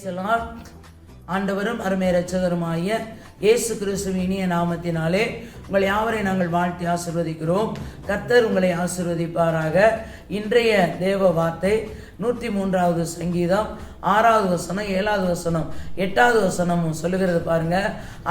பிரைசலால் ஆண்டவரும் அருமை ரட்சகருமாய இயேசு கிறிஸ்துவின் இனிய நாமத்தினாலே உங்கள் யாவரை நாங்கள் வாழ்த்தி ஆசிர்வதிக்கிறோம். கர்த்தர் உங்களை ஆசிர்வதிப்பாராக. இன்றைய தேவ வார்த்தை நூற்றி மூன்றாவது சங்கீதம் ஆறாவது வசனம் ஏழாவது வசனம் எட்டாவது வசனமும் சொல்லுகிறது பாருங்க.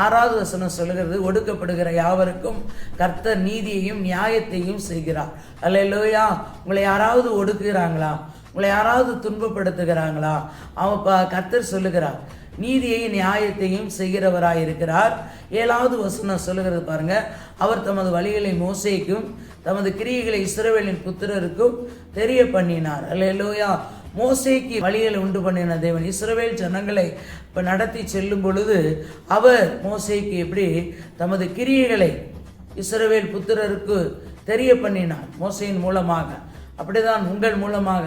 ஆறாவது வசனம் சொல்லுகிறது ஒடுக்கப்படுகிற யாவருக்கும் கர்த்தர் நீதியையும் நியாயத்தையும் செய்கிறார். அல்ல லோயா உங்களை யாராவது ஒடுக்குகிறாங்களா? உங்களை யாராவது துன்பப்படுத்துகிறாங்களா? அவன் ப கத்தர் சொல்லுகிறார் நீதியையும் நியாயத்தையும் செய்கிறவராக இருக்கிறார். ஏழாவது வசனம் சொல்லுகிறது பாருங்க. அவர் தமது வழிகளை மோசைக்கும் தமது கிரியைகளை இஸ்ரவேலின் புத்திரருக்கும் தெரிய பண்ணினார். அல்லையா மோசைக்கு வழிகளை உண்டு பண்ணின தேவன். இஸ்ரவேல் ஜனங்களை இப்போ நடத்தி செல்லும் பொழுது அவர் மோசைக்கு எப்படி தமது கிரியைகளை இஸ்ரவேல் புத்திரருக்கு தெரிய பண்ணினார் மோசையின் மூலமாக. அப்படிதான் உங்கள் மூலமாக.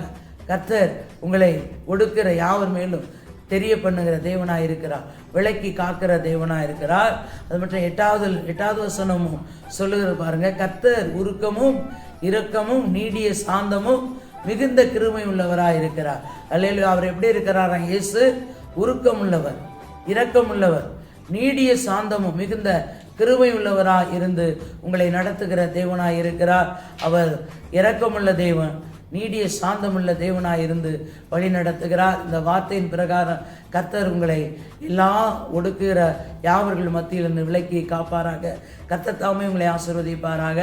கர்த்தர் உங்களை ஒடுக்கிற யாவர் மேலும் தெரிய பண்ணுகிற தேவனாக இருக்கிறார். விளக்கி காக்கிற தேவனாக இருக்கிறார். அது மட்டும் எட்டாவது எட்டாவது வசனமும் சொல்லுகிற பாருங்க. கர்த்தர் உருக்கமும் இரக்கமும் நீடிய சாந்தமும் மிகுந்த கிருமை உள்ளவராக இருக்கிறார். அல்லையில அவர் எப்படி இருக்கிறாராம் இயேசு உருக்கம் உள்ளவர் இரக்கம் உள்ளவர் நீடிய சாந்தமும் மிகுந்த கிருமை உள்ளவராக இருந்து உங்களை நடத்துகிற தேவனாக இருக்கிறார். அவர் இரக்கமுள்ள தேவன். நீடிய சாந்தமுள்ள தேவனாக இருந்து வழி நடத்துகிறார் இந்த வார்த்தையின் பிரகாரம் கர்த்தர் உங்களை எல்லா ஒடுக்குகிற யாவர்கள் மத்தியிலிருந்து விலக்கி காப்பாராக. கர்த்தர் தாமே உங்களை ஆசிர்வதிப்பாராக.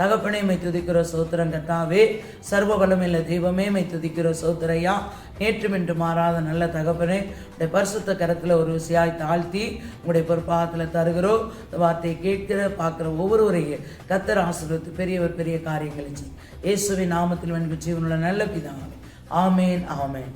தகப்பனே மை துதிக்கிற சோத்திரம் கர்த்தாவே சர்வ வல்லமையுள்ள தெய்வமே மை துதிக்கிற சோத்திரையா. நேற்றும் என்று மாறாத நல்ல தகப்பனே உடைய பரிசுத்த கரத்தில் ஒரு விசையாய் தாழ்த்தி உங்களுடைய பொறுப்பாகத்தில் தருகிறோம். இந்த வார்த்தையை கேட்கிற பார்க்குற ஒவ்வொருவரையும் கத்தர் ஆசிரியத்து பெரியவர் பெரிய காரியங்களை செய் இயேசுவின் நாமத்தில் எனக்கு ஜீவனுள்ள நல்ல பிதாவே. ஆமேன் ஆமேன்.